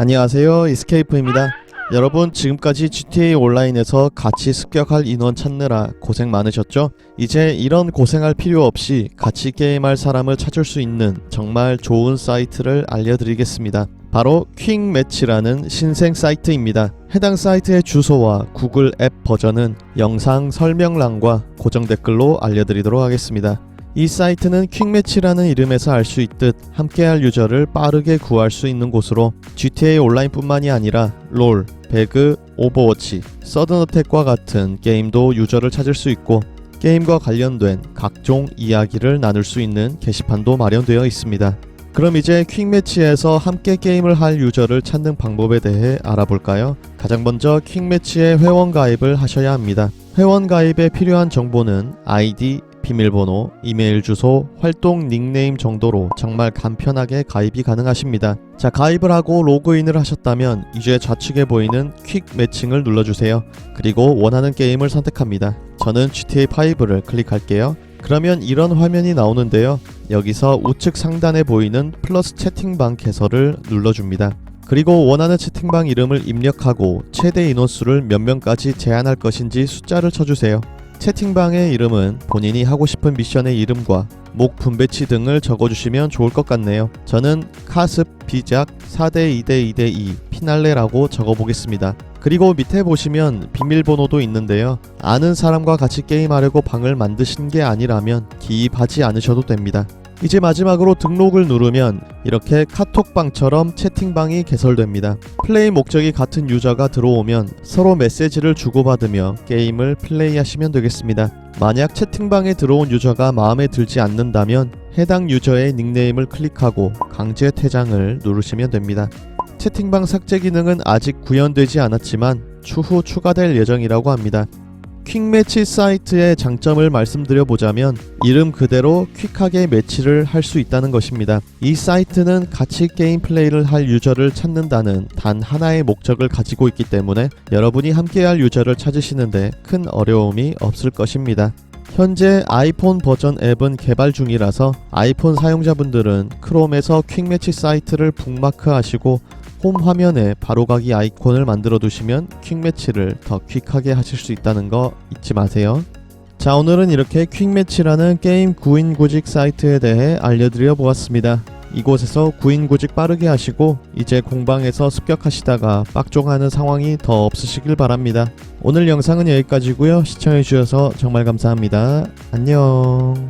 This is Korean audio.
안녕하세요. 이스케이프입니다. 여러분 지금까지 GTA 온라인에서 같이 습격할 인원 찾느라 고생 많으셨죠? 이제 이런 고생할 필요 없이 같이 게임할 사람을 찾을 수 있는 정말 좋은 사이트를 알려드리겠습니다. 바로 퀵매치라는 신생 사이트입니다. 해당 사이트의 주소와 구글 앱 버전은 영상 설명란과 고정 댓글로 알려드리도록 하겠습니다 이 사이트는 퀵매치라는 이름에서 알 수 있듯 함께할 유저를 빠르게 구할 수 있는 곳으로 GTA 온라인뿐만이 아니라 롤, 배그, 오버워치, 서든어택과 같은 게임도 유저를 찾을 수 있고 게임과 관련된 각종 이야기를 나눌 수 있는 게시판도 마련되어 있습니다. 그럼 이제 퀵매치에서 함께 게임을 할 유저를 찾는 방법에 대해 알아볼까요? 가장 먼저 퀵매치에 회원 가입을 하셔야 합니다. 회원 가입에 필요한 정보는 아이디, 비밀번호, 이메일 주소, 활동 닉네임 정도로 정말 간편하게 가입이 가능하십니다. 자, 가입을 하고 로그인을 하셨다면 이제 좌측에 보이는 퀵 매칭을 눌러주세요. 그리고 원하는 게임을 선택합니다. 저는 GTA5를 클릭할게요. 그러면 이런 화면이 나오는데요. 여기서 우측 상단에 보이는 플러스 채팅방 개설을 눌러줍니다. 그리고 원하는 채팅방 이름을 입력하고 최대 인원수를 몇 명까지 제한할 것인지 숫자를 쳐주세요. 채팅방의 이름은 본인이 하고 싶은 미션의 이름과 목 분배치 등을 적어주시면 좋을 것 같네요. 저는 카습 비작 4대 2대 2대 2 피날레라고 적어보겠습니다. 그리고 밑에 보시면 비밀번호도 있는데요. 아는 사람과 같이 게임하려고 방을 만드신 게 아니라면 기입하지 않으셔도 됩니다. 이제 마지막으로 등록을 누르면 이렇게 카톡방처럼 채팅방이 개설됩니다. 플레이 목적이 같은 유저가 들어오면 서로 메시지를 주고받으며 게임을 플레이하시면 되겠습니다. 만약 채팅방에 들어온 유저가 마음에 들지 않는다면 해당 유저의 닉네임을 클릭하고 강제 퇴장을 누르시면 됩니다. 채팅방 삭제 기능은 아직 구현되지 않았지만 추후 추가될 예정이라고 합니다. 퀵매치 사이트의 장점을 말씀드려 보자면 이름 그대로 퀵하게 매치를 할 수 있다는 것입니다. 이 사이트는 같이 게임 플레이를 할 유저를 찾는다는 단 하나의 목적을 가지고 있기 때문에 여러분이 함께할 유저를 찾으시는데 큰 어려움이 없을 것입니다. 현재 아이폰 버전 앱은 개발 중이라서 아이폰 사용자분들은 크롬에서 퀵매치 사이트를 북마크 하시고 홈 화면에 바로가기 아이콘을 만들어 두시면 퀵매치를 더 퀵하게 하실 수 있다는 거 잊지 마세요. 자 오늘은 이렇게 퀵매치라는 게임 구인구직 사이트에 대해 알려드려 보았습니다. 이곳에서 구인구직 빠르게 하시고 이제 공방에서 습격하시다가 빡종하는 상황이 더 없으시길 바랍니다. 오늘 영상은 여기까지고요. 시청해주셔서 정말 감사합니다. 안녕.